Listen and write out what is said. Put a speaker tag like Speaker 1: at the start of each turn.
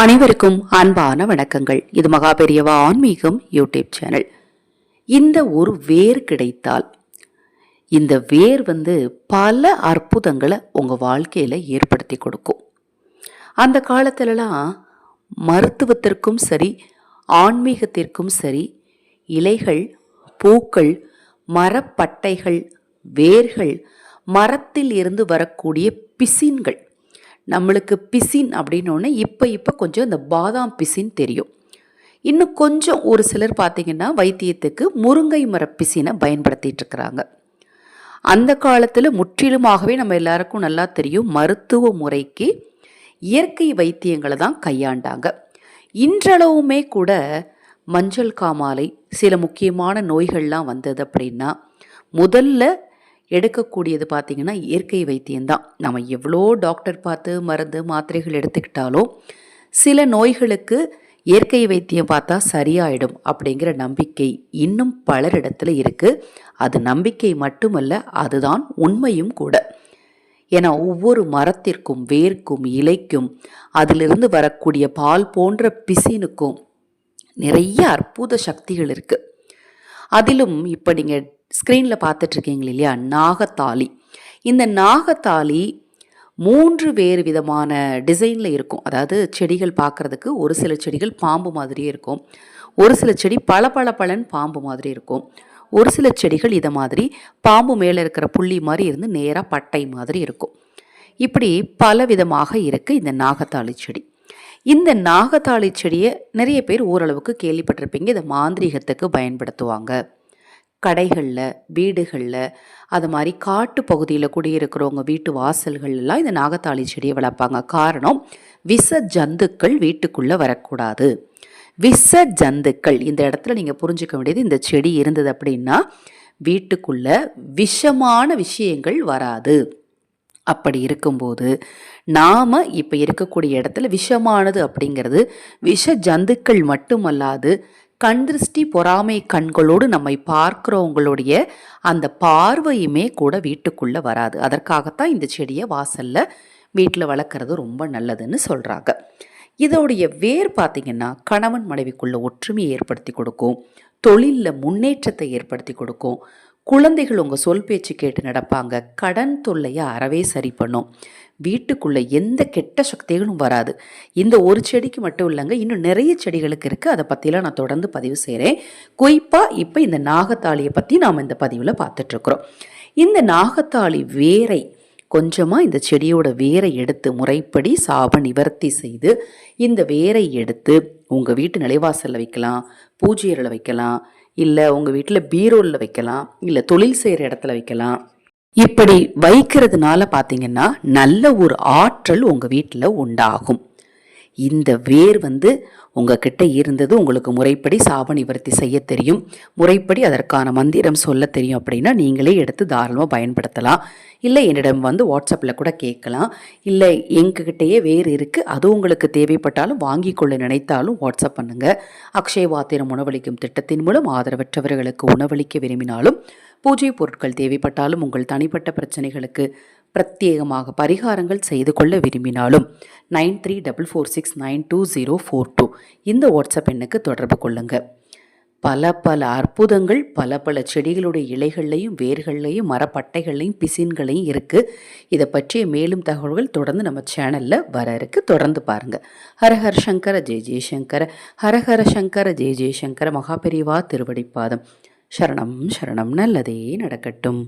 Speaker 1: அனைவருக்கும் அன்பான வணக்கங்கள். இது மகாபெரியவா ஆன்மீகம் யூடியூப் சேனல். இந்த ஒரு வேர் கிடைத்தால் இந்த வேர் வந்து பல அற்புதங்களை உங்கள் வாழ்க்கையில் ஏற்படுத்தி கொடுக்கும். அந்த காலத்திலலாம் மருத்துவத்திற்கும் சரி ஆன்மீகத்திற்கும் சரி இலைகள் பூக்கள் மரப்பட்டைகள் வேர்கள் மரத்தில் இருந்து வரக்கூடிய பிசின்கள் நம்மளுக்கு பிசின் அப்படின்னோடனே இப்போ இப்போ கொஞ்சம் இந்த பாதாம் பிசின் தெரியும். இன்னும் கொஞ்சம் ஒரு சிலர் பார்த்தீங்கன்னா வைத்தியத்துக்கு முருங்கை மர பிசினை பயன்படுத்திட்டு இருக்கிறாங்க. அந்த காலத்தில் முற்றிலுமாகவே நம்ம எல்லாருக்கும் நல்லா தெரியும் மருத்துவ முறைக்கு இயற்கை வைத்தியங்களை தான் கையாண்டாங்க. இன்றளவுமே கூட மஞ்சள் காமாலை சில முக்கியமான நோய்கள்லாம் வந்தது அப்படின்னா முதல்ல எடுக்கக்கூடியது பார்த்திங்கன்னா இயற்கை வைத்தியம்தான். நம்ம எவ்வளோ டாக்டர் பார்த்து மருந்து மாத்திரைகள் எடுத்துக்கிட்டாலும் சில நோய்களுக்கு இயற்கை வைத்தியம் பார்த்தா சரியாயிடும் அப்படிங்கிற நம்பிக்கை இன்னும் பலரிடத்தில் இருக்குது அது நம்பிக்கை மட்டுமல்ல அதுதான் உண்மையும் கூட. ஏன்னா ஒவ்வொரு மரத்திற்கும் வேர்க்கும் இலைக்கும் அதிலிருந்து வரக்கூடிய பால் போன்ற பிசினுக்கும் நிறைய அற்புத சக்திகள் இருக்குது அதிலும் இப்போ நீங்கள் ஸ்க்ரீனில் பார்த்துட்ருக்கீங்க இல்லையா? நாகத்தாலி. இந்த நாகத்தாலி மூன்று வேறு விதமான டிசைனில் இருக்கும். அதாவது செடிகள் பார்க்குறதுக்கு ஒரு சில செடிகள் பாம்பு மாதிரியே இருக்கும். ஒரு சில செடி பல பல பலன் பாம்பு மாதிரி இருக்கும். ஒரு சில செடிகள் இதை மாதிரி பாம்பு மேலே இருக்கிற புள்ளி மாதிரி இருந்து நேராக பட்டை மாதிரி இருக்கும். இப்படி பல விதமாக இருக்குது இந்த நாகத்தாளி செடி. இந்த நாகத்தாளி செடியை நிறைய பேர் ஓரளவுக்கு கேள்விப்பட்டிருப்பீங்க. இதை மாந்திரீகத்துக்கு பயன்படுத்துவாங்க. கடைகளில் வீடுகளில் அது மாதிரி காட்டு பகுதியில் குடியிருக்கிறவங்க வீட்டு வாசல்கள்லாம் இந்த நாகத்தாளி செடியை வளர்ப்பாங்க. காரணம் விஷ ஜந்துக்கள் வீட்டுக்குள்ளே வரக்கூடாது. விஷ ஜந்துக்கள் இந்த இடத்துல நீங்கள் புரிஞ்சுக்க வேண்டியது இந்த செடி இருந்தது அப்படின்னா வீட்டுக்குள்ள விஷமான விஷயங்கள் வராது. அப்படி இருக்கும்போது நாம் இப்போ இருக்கக்கூடிய இடத்துல விஷமானது அப்படிங்கிறது விஷ ஜந்துக்கள் மட்டுமல்லாது கண் திருஷ்டி பொறாமை கண்களோடு நம்மை பார்க்குறவங்களுடைய அந்த பார்வையுமே கூட வீட்டுக்குள்ளே வராது. அதற்காகத்தான் இந்த செடியை வாசலில் வீட்டில் வளர்க்குறது ரொம்ப நல்லதுன்னு சொல்கிறாங்க இதோடைய வேர் பார்த்திங்கன்னா கணவன் மனைவிக்குள்ள ஒற்றுமையை ஏற்படுத்தி கொடுக்கும். தொழிலில் முன்னேற்றத்தை ஏற்படுத்தி கொடுக்கும். குழந்தைகள் உங்கள் சொல் பேச்சு கேட்டு நடப்பாங்க. கடன் தொல்லையை அறவே சரி பண்ணும். வீட்டுக்குள்ளே எந்த கெட்ட சக்திகளும் வராது. இந்த ஒரு செடிக்கு மட்டும் இல்லைங்க இன்னும் நிறைய செடிகளுக்கு இருக்குது அதை பற்றிலாம் நான் தொடர்ந்து பதிவு செய்கிறேன் குறிப்பாக இப்போ இந்த நாகத்தாளியை பற்றி நாம் இந்த பதிவில் பார்த்துட்ருக்குறோம். இந்த நாகத்தாளி வேரை கொஞ்சமாக இந்த செடியோட வேரை எடுத்து முறைப்படி சாப நிவர்த்தி செய்து இந்த வேரை எடுத்து உங்கள் வீட்டு நிலைவாசலில் வைக்கலாம் பூஜையரில் வைக்கலாம் இல்லை உங்கள் வீட்டில் பீரோலில் வைக்கலாம் இல்லை தொழில் செய்கிற இடத்துல வைக்கலாம். இப்படி வைக்கிறதுனால பார்த்தீங்கன்னா நல்ல ஒரு ஆற்றல் உங்கள் வீட்டில் உண்டாகும். இந்த வேர் வந்து உங்ககிட்ட இருந்தது உங்களுக்கு முறைப்படி சாப நிவர்த்தி செய்ய தெரியும். முறைப்படி அதற்கான மந்திரம் சொல்ல தெரியும் அப்படின்னா நீங்களே எடுத்து தாராளமாக பயன்படுத்தலாம். இல்லை என்னிடம் வந்து வாட்ஸ்அப்பில் கூட கேட்கலாம். இல்லை எங்ககிட்டயே வேறு இருக்குது அது உங்களுக்கு தேவைப்பட்டாலும் வாங்கி கொள்ள நினைத்தாலும் வாட்ஸ்அப் பண்ணுங்கள் அக்ஷய வாத்திரம் உணவளிக்கும் திட்டத்தின் மூலம் ஆதரவற்றவர்களுக்கு உணவளிக்க விரும்பினாலும் பூஜை பொருட்கள் தேவைப்பட்டாலும் உங்கள் தனிப்பட்ட பிரச்சனைகளுக்கு பிரத்யேகமாக பரிகாரங்கள் செய்து கொள்ள விரும்பினாலும் nine three double four six nine two zero four two. இந்த வாட்ஸ்அப் எண்ணுக்கு தொடர்பு கொள்ளுங்கள் பல பல அற்புதங்கள் பல பல செடிகளுடைய இலைகள்லையும் வேர்கள்லையும் மரப்பட்டைகள்லையும் பிசின்களையும் இருக்குது இதை பற்றிய மேலும் தகவல்கள் தொடர்ந்து நம்ம சேனலில் வர இருக்கு. தொடர்ந்து பாருங்கள் ஹரஹர சங்கர ஜெய ஜெயசங்கர ஹரஹர சங்கர ஜெய ஜெயசங்கர மகாபெரிவா திருவடிப்பாதம். சரணம் சரணம். நல்லதே நடக்கட்டும்.